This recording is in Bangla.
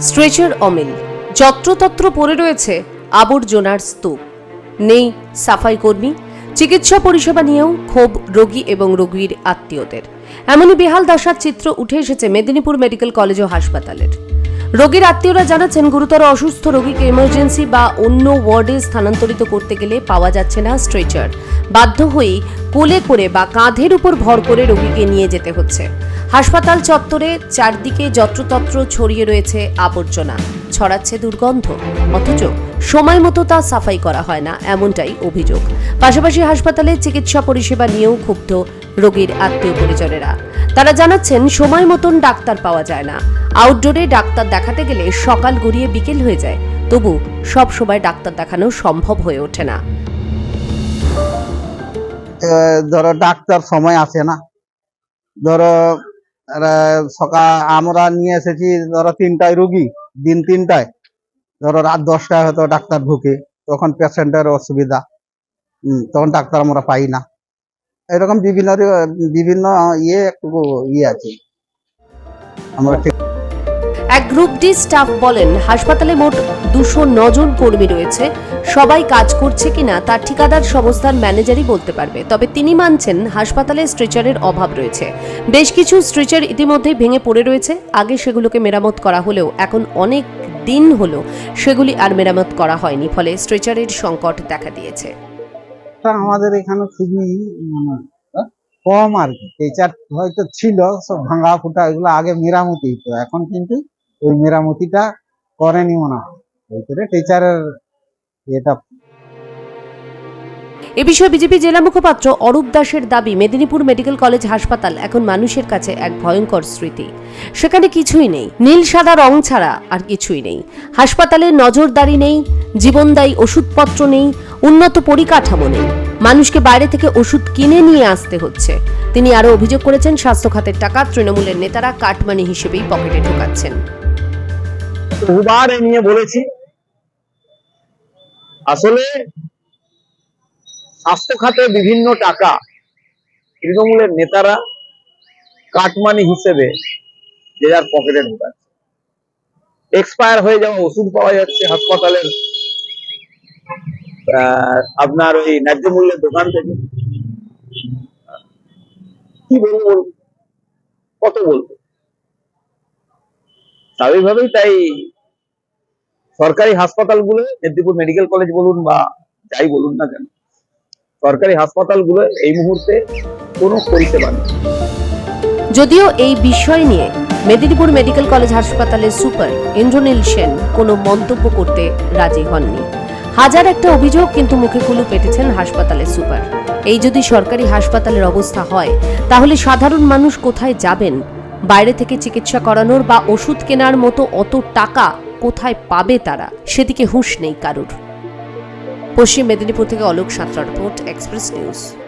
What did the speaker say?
স্ট্রেচার অমিল, যত্রতত্র পড়ে রয়েছে আবর্জনার স্তূপ। নেই সাফাই কর্মী, চিকিৎসা পরিষেবা নিয়েও ক্ষোভ রোগী এবং রোগীর আত্মীয়দের। এমনই বেহাল দশার চিত্র উঠে এসেছে মেদিনীপুর মেডিকেল কলেজ ও হাসপাতালের। রোগীর আত্মীয়রা জানাচ্ছেন, গুরুতর অসুস্থ রোগীকে এমার্জেন্সি বা অন্য ওয়ার্ডে স্থানান্তরিত করতে গেলে পাওয়া যাচ্ছে না স্ট্রেচার বাধ্য হয়েই কোলে করে বা কাঁধের উপর ভর করে রোগীকে নিয়ে যেতে হচ্ছে। হাসপাতাল চত্বরে চারদিকে যত্রতত্র ছড়িয়ে রয়েছে আবর্জনা। ছড়াচ্ছে দুর্গন্ধ। অথচ সময় মতো তা সাফাই করা হয় না, এমনটাই অভিযোগ। পাশাপাশি হাসপাতালে চিকিৎসা পরিষেবা নিয়েও ক্ষুব্ধ রোগীর আত্মীয় পরিজনেরা তারা জানাচ্ছেন, সময় মতন ডাক্তার পাওয়া যায় না। আউটডোরে ডাক্তার দেখাতে গেলে সকাল গড়িয়ে বিকেল হয়ে যায়। তবু সব সময় ডাক্তার দেখানো সম্ভব হয়ে ওঠে না। ধরো, ডাক্তার সময় আসে না। ধরো সকাল আমরা নিয়ে এসেছি ধরো তিনটায় রুগী, দিন তিনটায়। ধরো রাত দশটায় হয়তো ডাক্তার ঢুকে, তখন পেশেন্টের অসুবিধা। তখন ডাক্তার আমরা পাই না। এরকম বিভিন্ন বিভিন্ন ইয়ে একটু ইয়ে আছে। আমরা ঠিক এক গ্রুপ ডি স্টাফ বলেন হাসপাতালে মোট দুশো জন কর্মী রয়েছে। সবাই কাজ করছে কিনা তার ঠিকাদার সংস্থার ম্যানেজারই বলতে পারবে। তবে তিনি মানছেন হাসপাতালে স্ট্রেচারের অভাব রয়েছে। বেশ কিছু স্ট্রেচার ইতিমধ্যেই ভেঙে পড়ে রয়েছে। আগে সেগুলোকে মেরামত করা হলেও এখন অনেক দিন হলো সেগুলি আর মেরামত করা হয়নি ফলে স্ট্রেচারের সংকট দেখা দিয়েছে। আমাদের এখানে খুবই মানে, কম আর কি। হয়তো ছিল সব ভাঙা ফুটা এগুলো আগে মেরামতি হতো। এখন কিন্তু ওই মেরামতিটা করেনি মনে হয় টিচারের এটা এ বিষয়ে বিজেপি জেলা মুখপাত্র অরূপ দাসের দাবি, মেদিনীপুর মেডিকেল কলেজ হাসপাতাল এখন মানুষের কাছে এক ভয়ঙ্কর স্মৃতি। সেখানে কিছুই নেই, নীল সাদা রং ছাড়া আর কিছুই নেই। হাসপাতালে নজরদারি নেই, জীবনদায়ী ওষুধপত্র নেই, উন্নত পরিকাঠামো নেই। মানুষকে বাইরে থেকে ওষুধ কিনে নিয়ে আসতে হচ্ছে। তিনি আরও অভিযোগ করেছেন স্বাস্থ্য খাতের টাকা তৃণমূলের নেতারা কাটমানি হিসেবেই পকেটে ঢোকাচ্ছেন। বহুবার এ নিয়ে বলেছি। আসলে স্বাস্থ্য খাতে বিভিন্ন টাকা তৃণমূলের নেতারা কাটমানি হিসেবে যে যার পকেটে ঢুকাচ্ছে। এক্সপায়ার হয়ে যাওয়া ওষুধ পাওয়া যাচ্ছে হাসপাতালের আপনার ওই ন্যায্য মূল্যের দোকান থেকে। কি বলব? কত বলব? স্বাভাবিকভাবেই তাই সরকারি হাসপাতালগুলো, মেদিনীপুর মেডিকেল কলেজ বলুন বা যাই বলুন না কেন, সরকারি হাসপাতালগুলো এই মুহূর্তে কোনো পরিষেবা নেই। যদিও এই বিষয় নিয়ে মেদিনীপুর মেডিকেল কলেজ হাসপাতালের সুপার ইন্দ্রনীল সেন কোনো মন্তব্য করতে রাজি হননি। হাজার একটা অভিযোগ কিন্তু মুখে কুলু পেটেছেন হাসপাতালের সুপার। এই যদি সরকারি হাসপাতালের অবস্থা হয়, তাহলে সাধারণ মানুষ কোথায় যাবেন বাইরে থেকে চিকিৎসা করানোর বা ওষুধ কেনার মতো অত টাকা কোথায় পাবে তারা? সেদিকে হুঁশ নেই কারুর। পশ্চিম মেদিনীপুর থেকে Alok Santra report Express News